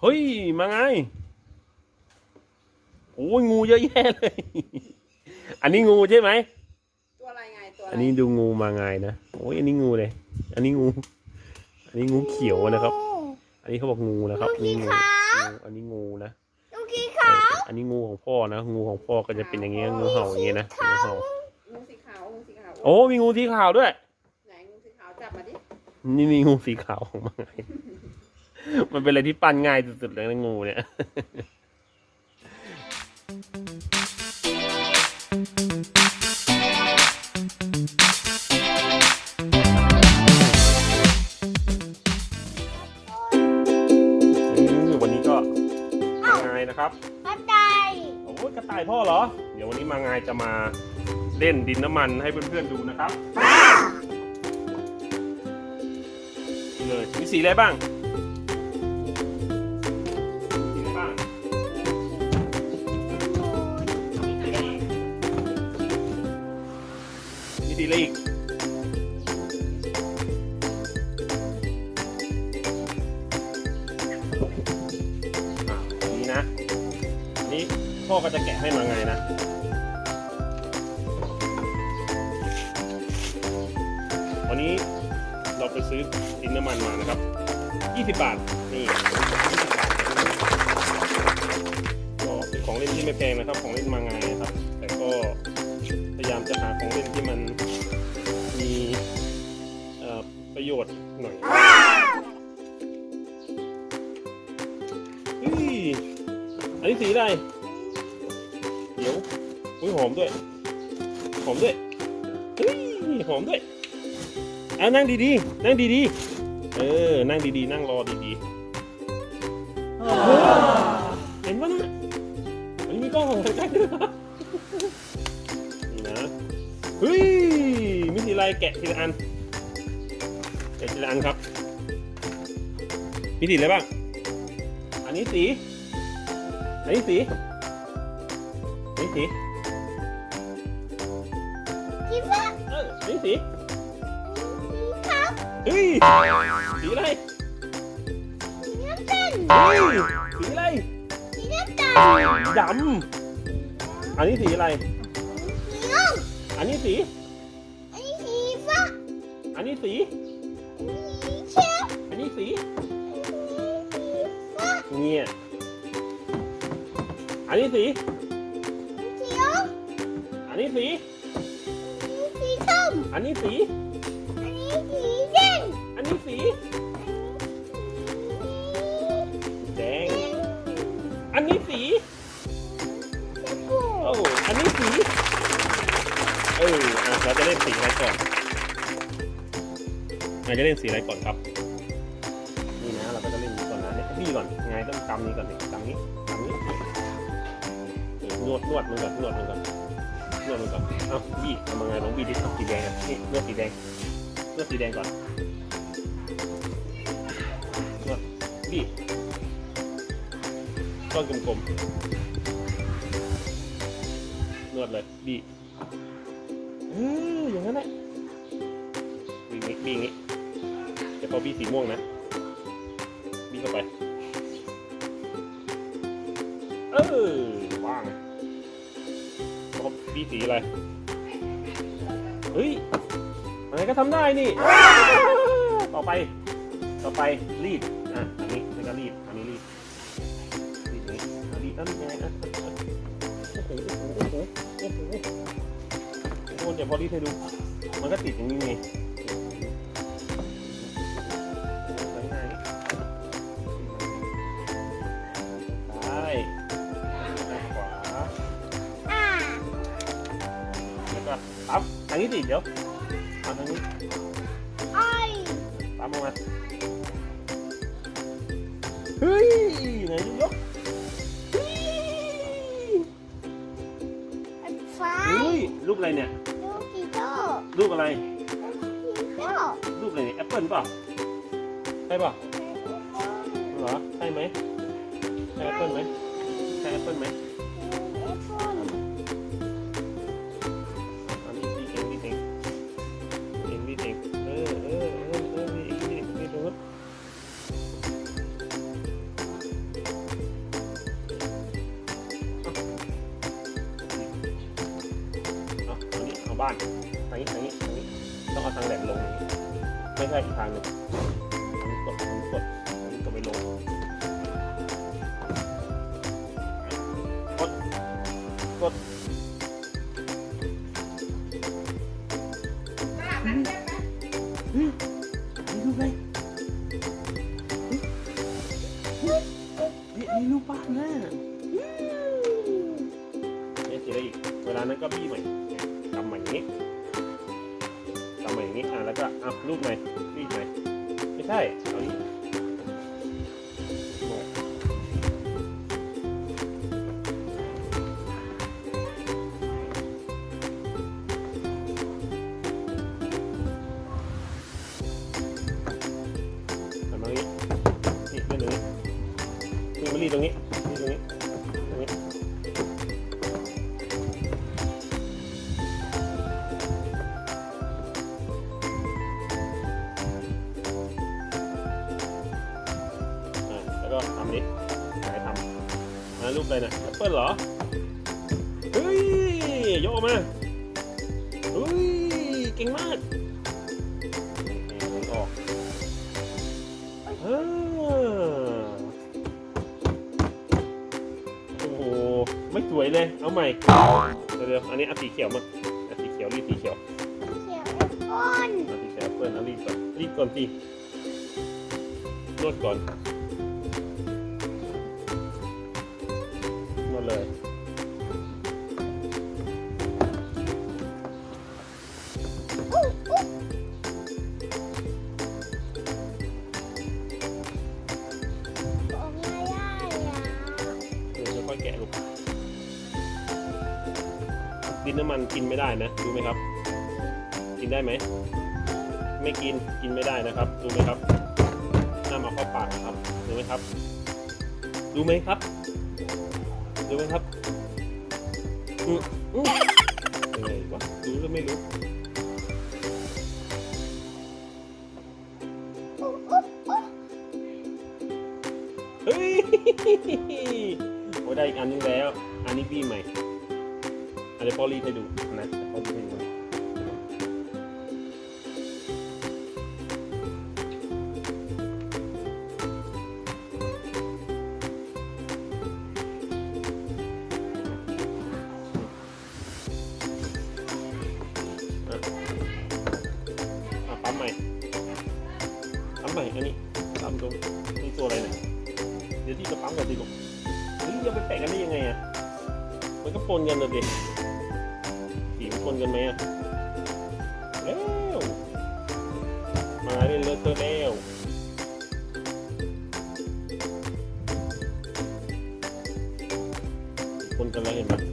เฮ้ย มาไง โอ้ยงูเยอะแยะเลย อันนี้งูใช่ไหม ตัวอะไรไงตัวอะไรอันนี้ดูงูมาไงนะ โอ้ยอันนี้งูเลย อันนี้งู อันนี้งูเขียวนะครับ อันนี้เขาบอกงูนะครับนี่งูงูอันนี้งูนะ ลูกขี้ขาว อันนี้งูของพ่อนะ งูของพ่อก็จะเป็นอย่างเงี้ย งูเห่าอย่างเงี้ยนะ งูเห่า งูสีขาวงูสีขาวโอ้มีงูสีขาวด้วย ไหนงูสีขาวจับมาดิ นี่มีงูสีขาวของมาไง มันเป็นอะไรที่ปั้นง่ายสุดๆเลยนะงูเนี่ยอืมวันนี้ก็มาไงนะครับกระต่ายโอ้ยกระต่ายพ่อเหรอ เดี๋ยววันนี้มาไงจะมาเล่นดินน้ำมันให้เพื่อนๆดูนะครับนี่เลยมีสีอะไรบ้าง อะไรอีกอ่นนี้นะนนี้พ่อก็จะแกะให้มาไงนะวันนี้เราไปซื้อดินน้ำมันมานะครับ 20 บาท นี่20บาทก็เป็นของเล่นที่ไม่แพงนะครับของ เดี๋ยวอุ้ยหอมด้วย หอมด้วยเฮ้ยหอมด้วยอะนั่งดีๆ นั่งดีๆ เออ นั่งดีๆ นั่งรอดีๆเฮ้ยเห็นปะนะอันมีกล้องของใกล้ด้วยนะนี่นะเฮ้ย มีสีไรแกะทีละอัน แกะทีละอันครับ มีสีอะไรบ้าง อันนี้สี อันนี้สีอันนี้สีคิดว่าเอออันนี้สีขาวเฮ้ยสีอะไรสีน้ำตาลเฮ้ยสีอะไรสีน้ำตาลดำอันนี้สีอะไรสีน้องอันนี้สี อันนี้สีฟ้าอันนี้สีสีเขียวอันนี้สีสีฟ้าเนี่ย อันนี้สีเขียวอันนี้สี สีส้มอันนี้สี อันนี้สีแดงอันนี้สี แดง อันนี้สีชมพูโอ้อันนี้สี เอออะเราจะเล่นสีอะไรก่อนเราจะเล่นสีอะไรก่อนครับ นี่นะ เราก็จะเล่นนี้ก่อนนะเนี่ยนี่ก่อน ไงต้องกำนี้ก่อนเนี่ยกำนี้กำ นวดนวดมือก่อนนวดมือก่อนนวดมือก่อนเอ้าบี้ทำยังไงลองบี้ดิเอาสีแดงนี่นวดสีแดงนวดสีแดงก่อนนวดบี้ก้อนกลมๆนวดเลยบีเอออย่างนั้นแหละบีงี้บีงี้เดี๋ยวพอบีสีม่วงนะบีเข้าไป พอบีสีอะไร เฮ้ยอะไรก็ทำได้นี่ ต่อไป ต่อไปรีด อะ อันนี้แล้วก็รีด อันนี้รีด รีดอย่างนี้อะรีดแล้วรีดยังไงอะอะอะโอ้โหโอ้โหโอ้โหโอ้โหโอ้โหเดี๋ยวพอรีดให้ดู มันก็ติดอย่างนี้ไงางนี้สิเดี๋ยวทางนี้อ้อยปั๊บออกมาเฮ้ยไหนดูยกเฮ้ยฟ้าเฮ้ยรูปอะไรเนี่ยลูกกีโต้รูปอะไรกีโต้รูปอะไรเนี่ยแอปเปิลเปล่าใช่เปล่าเหรอใช่ไหมใช่แอปเปิลไหมใช่แอปเปิลไหม บ้านทางนี้ทางนี้ทางนี้ต้องเอาทางแหลมลงอย่างนี้ไม่ใช่อีกทางหนึ่งทางนี้กดทางนี้กดทางนี้ก็ไม่ลงกดกดตลาดนั้นใช่ไหมนี่รูปอะไรนี่นี่รูปบ้านนะเนี่ยสีอะไรอีก เวลานั้นก็บี้ใหม่ เนี่ยทำใหม่อย่างนี้ทำใหม่อย่างนี้อะแล้วก็อะรูปใหม่รีดใหม่ไม่ใช่เอานี้ทำตรงนี้นี่เล่รีดตรงนี้รีดตรงนี้ะรูปอะไรนะแอปเปิลเหรอ เฮ้ยยกออกมาเฮ้ยเก่งมากนี่ดึงออกอ่าโอ้โหไม่สวยเลย เอาใหม่ เดี๋ยวๆอันนี้เอาสีเขียวมาเอาสีเขียวรีดสีเขียวเขียวอ้นเอาสีเขียวแอปเปิลเอารีดก่อนรีดก่อนสินวดก่อน เลยอุ๊ยอุ๊ยออกไม่ได้อะเดี๋ยวค่อยๆแกะลูกดินน้ำมันกินไม่ได้นะรู้ไหมครับ กินได้ไหม ไม่กินกินไม่ได้นะครับรู้ไหมครับห้ามเอาเข้าปากนะครับรู้ไหมครับรู้ไหมครับ รู้ไหมครับอืมอืมยังไงวะรู้หรือไม่รู้เฮ้ยโอ้ได้อีกอันนึงแล้ว อันนี้พี่ใหม่อันนี้พอรีดให้ดูนะพอรีดให้ดู แปะกันได้ยังไงอะ มันก็ปนกันเลยดิสีมันปนกันไหมอะแล้วมาเล่นเลอะเทอะแล้วปนกันแล้วเห็นไหม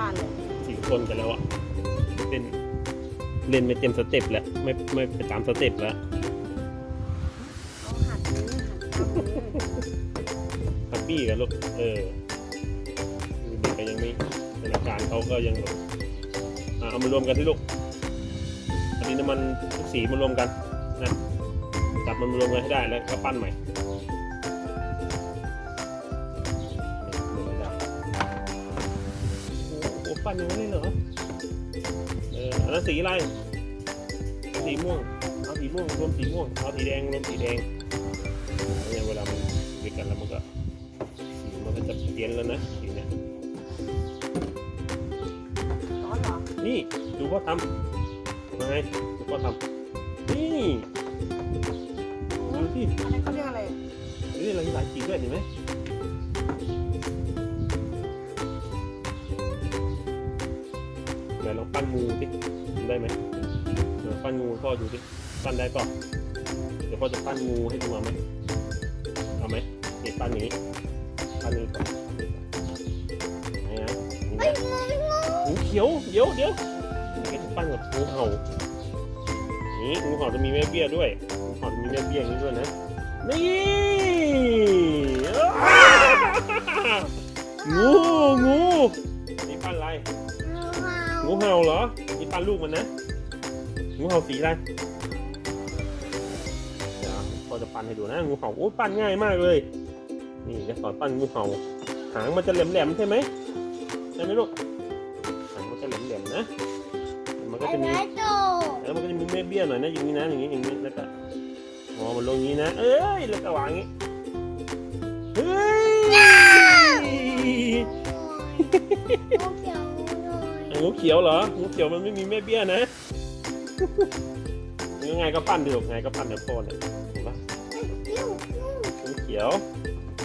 บ้านเลยสีปนกันแล้วอะเล่นเล่นไม่เต็มสเต็ปแล้ว ไม่ไม่ไปตามสเต็ปแล้วเอาหันนี้หันตามนี้แฮปปี้กันลูกเออเด็กก็ยังไม่ธนาการเขาก็ยังแบบอะเอามารวมกันที่ลูกอันนี้น้ำมันทุกสีมารวมกันนะจับมันมารวมกันให้ได้แล้วก็ปั้นใหม่ ปั้นอย่างนี้เลยเหรอ เอออันนั้นสีอะไร สีม่วง เอาสีม่วงรวมสีม่วง เอาสีแดงรวมสีแดงเนี่ยเวลามันด้วยกันแล้วมันก็สีมันก็จะเปลี่ยนแล้วนะสีเนี่ยร้อนเหรอ นี่ดูพ่อทำมาไงดูพ่อทำนี่ดูสิอันนี้เขาเรียกอะไรนี่เรามีหลายสีด้วยเห็นไหม ปั้นงูสิทำได้ไหมเดี๋ยวปั้นงูพ่อดูสิปั้นได้ป่ะเดี๋ยวพ่อจะปั้นงูให้ดูเอาไหมเอาไหมนี่ปั้นนี้ปั้นนี้ก่อนไหนนะนี่นะงูเขียวเดี๋ยวเดี๋ยวเก็บปั้นกับงูเห่านี่งูเห่าจะมีแม่เบี้ยด้วยงูเห่าจะมีแม่เบี้ยอย่างนี้ด้วยนะนี่งูงู งูเห่างูเห่าเหรอนี่ปั้นลูกมันนะงูเห่าสีอะไรเดี๋ยวพอจะปั้นให้ดูนะงูเห่าโอ้ยปั้นง่ายมากเลย นี่จะสอนปั้นงูเห่า หางมันจะแหลมๆใช่ไหมใช่ไหมลูกหางมันจะแหลมๆนะมันก็ไอ้จะมีไม้โตแล้วมันก็จะมีแม่เบี้ยหน่อยนะอย่างนี้นะอย่างนี้อย่างนี้แล้วก็งอมันลงอย่างนี้นะ เอ้ยแล้วก็วางอย่างนี้เฮ้ย งูเขียวเหรองูเขียวมันไม่มีแม่เบี้ยนะยังไงก็ปั้นเดี๋ยวไงก็ปั้นเดี๋ยวโป้เนี่ยเห็นปะงูเขียว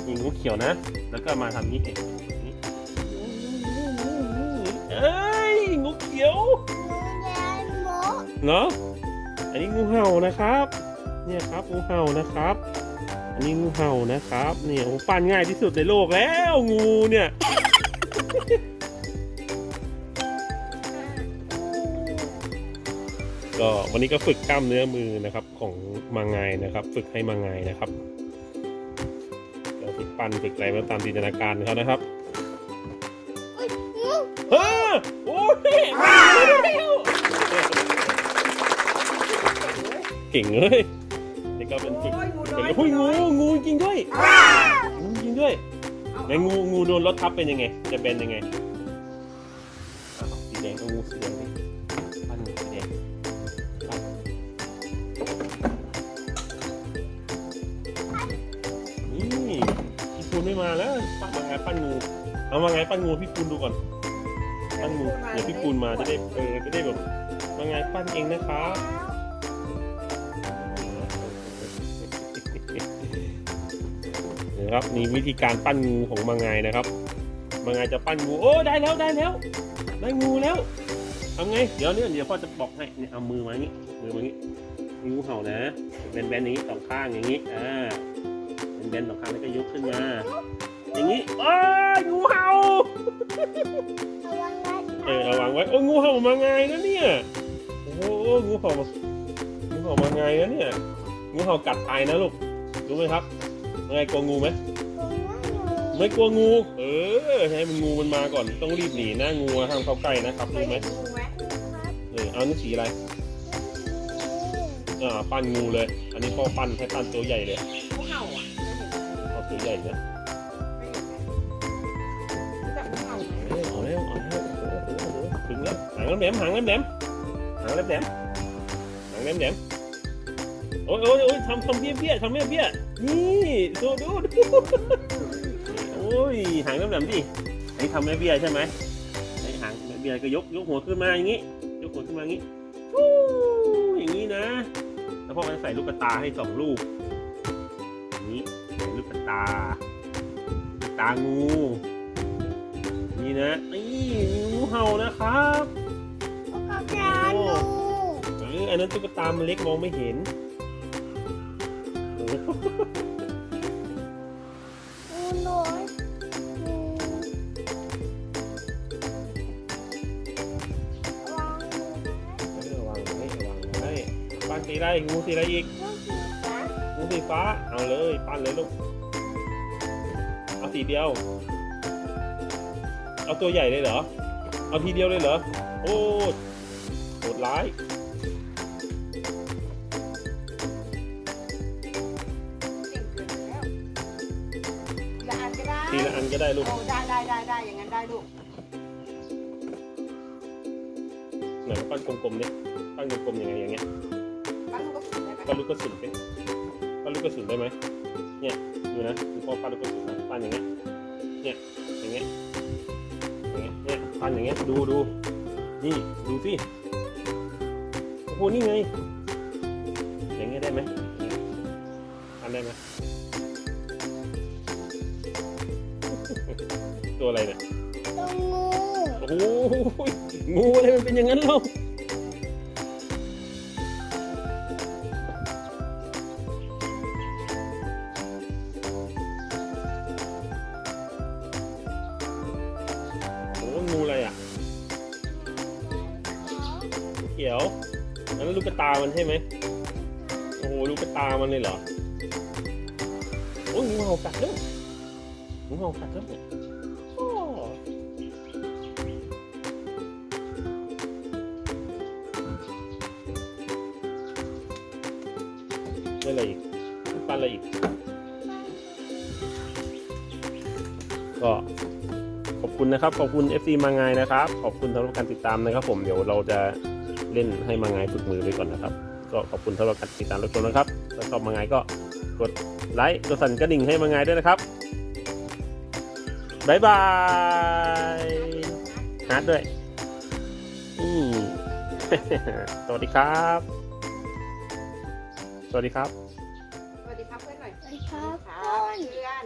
มีงูเขียวนะ แล้วก็มาทำนี้เองเอ้ยงูเขียวเนาะอันนี้งูเห่านะครับ เนี่ยครับงูเห่านะครับ อันนี้งูเห่านะครับ เนี่ยโอ้ปั้นง่ายที่สุดในโลกแล้วงูเนี่ย ก็วันนี้ก็ฝึกกล้ามเนื้อมือนะครับของมังไงนะครับ ฝึกให้มังไงนะครับก็ฝึกปั้นฝึกอะไรมาตามจินตนาการของเขานะครับอุ้ยงูเฮ้อโอ้ยเก่งเลยนี่ก็เป็นฝึกโอ้ยงูเป็นน้อยหุ้ยงูน้อยงูจริงด้วยงูจริงด้วยในงูงูโดนรถทับเป็นยังไง จะเป็นยังไงอะสีแดงเอางูสีแดง ไม่มาแล้วปั้นมาไงปั้นงูเอามาไงปั้นงูพี่ปูนดูก่อนปั้นงูเดี๋ยวพี่ปูนมาจะได้เออจะได้แบบมาไงปั้นเองนะครับนะครับนี่วิธีการปั้นงูของมังงายนะครับมังงายจะปั้นงูโอ้ได้แล้วได้แล้ว ได้งูแล้วทำไงเดี๋ยวเนี่ยเดี๋ยวพ่อจะบอกให้เนี่ยเอามือมาอย่างนี้มือมาอย่างนี้มีงูเห่านะแบนๆอย่างนี้สองข้างอย่างนี้อ่า แบนๆสองข้างแล้วก็ยกขึ้นมา อย่างนี้โอ้ยงูเห่าระวังไว้เออระวังไว้ โอ้งูเห่ามาไงนะเนี่ย โอ้โหงูเห่างูเห่ามาไงนะเนี่ย งูเห่ากัดตายนะลูก รู้ไหมครับมาไงกลัวงูไหมไม่กลัวงู เออ ให้มันงูมันมาก่อน ต้องรีบหนีนะงูห้ามเข้าใกล้นะครับรู้ไหมเนงูไหมเออเอานี่สีอะไร อ่า ปั้นงูเลย อันนี้พ่อปั้นให้ปั้นตัวใหญ่เลย ตัวใหญ่นะไม่เห็นไหมรู้จักงูเอาเร็วเอาเร็วถึงแล้วหางแหลมๆหางแหลมๆหางแหลมๆหางแหลมๆโอ้ยโอ้ยโอ้ยทำทำเบี้ยเบี้ยทำเบี้ยเบี้ยนี่ดูดูดูโอ้ยหางแหลมๆดิไอ้ทำแม่เบี้ยใช่ไหมไอ้หางแม่เบี้ยก็ยกยกหัวขึ้นมาอย่างงี้ยกหัวขึ้นมาอย่างงี้อย่างงี้นะแล้วพ่อมันใส่ลูกตาให้สองลูก ตาลูกกระตางู นี่นะนี่มีงูเห่านะครับโอ้กระดานงูเอออันนั้นตุ๊กตามันเล็กมองไม่เห็นโอ้โหงูน้อยงูระวังงูนะเออวางไว้วางไว้ปั้นสีอะไรงูสีอะไรอีกงูสีฟ้างูสีฟ้าเอาเลย ปั้นเลยลูกเอา สีเดียว เอาตัวใหญ่เลยเหรอ เอาทีเดียวเลยเหรอ โอ้โหดร้ายเก่งเกินแล้วทีละอันก็ได้ทีละอันก็ได้ลูก โอ้ได้ได้ได้ได้อย่างนั้นได้ลูกไหนมาปั้นกลมๆเนี่ยปั้นกลมๆยังไงอย่างเงี้ยปั้นลูกกระสุนได้ไหมปั้นลูกกระสุนเป็นปั้นลูกกระสุนได้ไหมเนี่ย ดูนะดูพ่อปั้นลูกกระสุนนะปั้นอย่างเงี้ยเนี่ยอย่างเงี้ยอย่างเงี้ยเนี่ยปั้นอย่างเงี้ยดูดูนี่ดูสิโอ้โหนี่ไง อย่างเงี้ยได้ไหมปั้นได้ไหมตัวอะไรเนี่ยตัวงูโอ้โหงูอะไรมันเป็นอย่างนั้นเล่า มันใช่ไหมโอ้โหลูกตามันเลยเหรอโอ้ยงูเห่ากัดแล้วงูเห่ากัดแล้วเนี่ยอะไรอีกปันอะไรอีก ก็ขอบคุณนะครับ ขอบคุณ FC มางายนะครับ ขอบคุณสำหรับการติดตามนะครับผม เดี๋ยวเราจะ เล่นให้มางายฝึกมือไปก่อนนะครับ ก็ขอบคุณสำหรับการติดตามรับชมนะครับถ้าชอบมางายก็กดไลค์กดสั่นกระดิ่งให้มางายด้วยนะครับบ๊ายบายฮาร์ดด้วยอืมสวัสดีครับ สวัสดีครับ สวัสดีครับเพื่อนหน่อย สวัสดีครับคเพื่รับอนเพื่อน